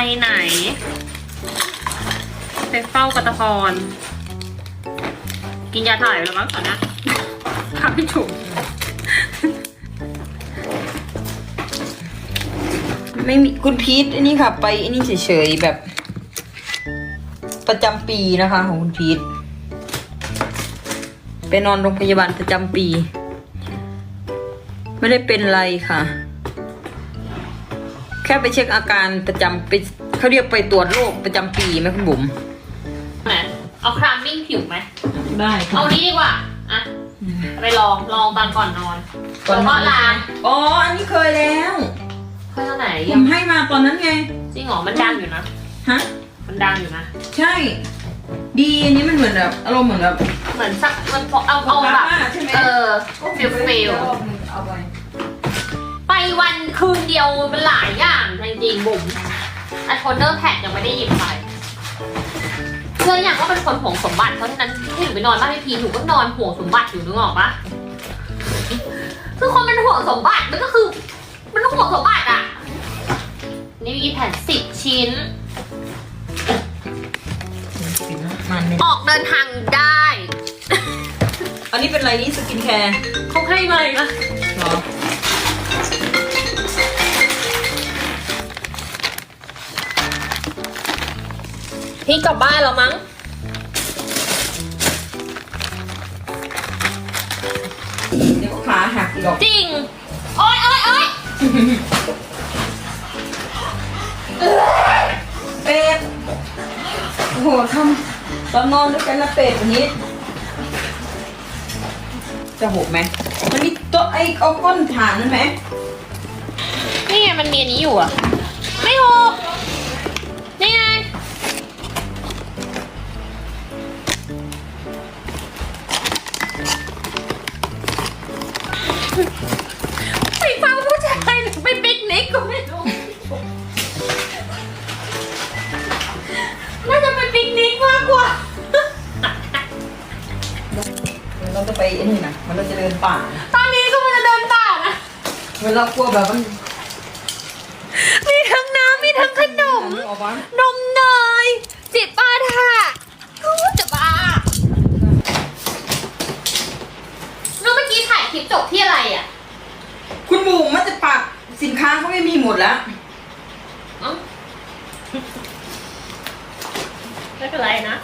ไปไหน ไปเฝ้ากระตะพร กินยาถ่ายไปแล้วมั้งตอนนี้ครับพี่จุ๋มไม่มีคุณพีทอันนี้ค่ะ ไปอันนี้เฉยๆแบบ ประจำปีนะคะ ของคุณพีทไปนอนโรงพยาบาลประจำปี ไม่ได้เป็นไรค่ะ แค่ไปเช็คอาการประจำไปเขาเรียกไปตรวจโรคประจำปีไหมคุณบุ๋มไหนเอาครามมิ่งผิวไหม ได้เอานี้ดีกว่าอะไปลอง ลองตอนก่อนนอนแล้วก็ล้างอ๋อ อันนี้เคยแล้วเพื่อไหนผยังมให้มาตอนนั้นไง จริงเหรอมันดังอยู่นะ ฮะ มันดังอยู่นะ ใช่ ดีอันนี้มันเหมือนแบบอารมณ์เหมือนแบบ เหมือนสักมันพอเอาเอาแบบ ใช่ไหม เออฟิลฟิลเอาไปไป วันคืนเดียวเป็นหลายอย่างจริงๆบุ๋มไอโทนเนอร์แพดยังไม่ได้หยิบไปเชื่ออย่างว่าเป็นคนห่วงสมบัติเพราะฉะนั้นที่หนูไปนอนบ้านพี่พีหนูก็นอนห่วงสมบัติอยู่นึกออกปะคือคนเป็นห่วงสมบัติมันก็คือ มันต้องห่วงสมบัติอะ นี่มีแผ่นสิบชิ้น มันเนี่ยออกเดินทางได้ อันนี้เป็นอะไรนี่สกินแคร์เขาให้มาอีกนะ เหรอ พี่กลับบ้านแล้วมั้ง เดี๋ยวก็ขาหักอีกหรอกจริง โอ๊ยโอ๊ยโอ๊ยเป็ดโอ้โหทำตอนนอนด้วยกันนะเป็ดวันนี้ จะหกไหม มันมีตัวไอ้เอาก้นฐานนั่นไหมนี่ไงมันมีอันนี้อยู่อะ ไม่หก ไปฟังผู้ชายหรือไปปิกนิกก็ไม่รู้น่าจะไปปิกนิกมากกว่าเราจะไปไอ้นี่นะมันเราจะเดินป่า ตอนนี้ก็มันจะเดินป่านะเวลเรากลัวแบบมันมีทั้งน้ำมีทั้งขนม ออกมาน มเนยจิบปาถะกูจะบ้าแล้วเมื่อกี้ถ่ายคลิปจบ ที่อะไรอะคุณบุ๋มมันจะปักสินค้าเขาไม่มีหมดแล้วเอ้าไม่เป็นไรนะ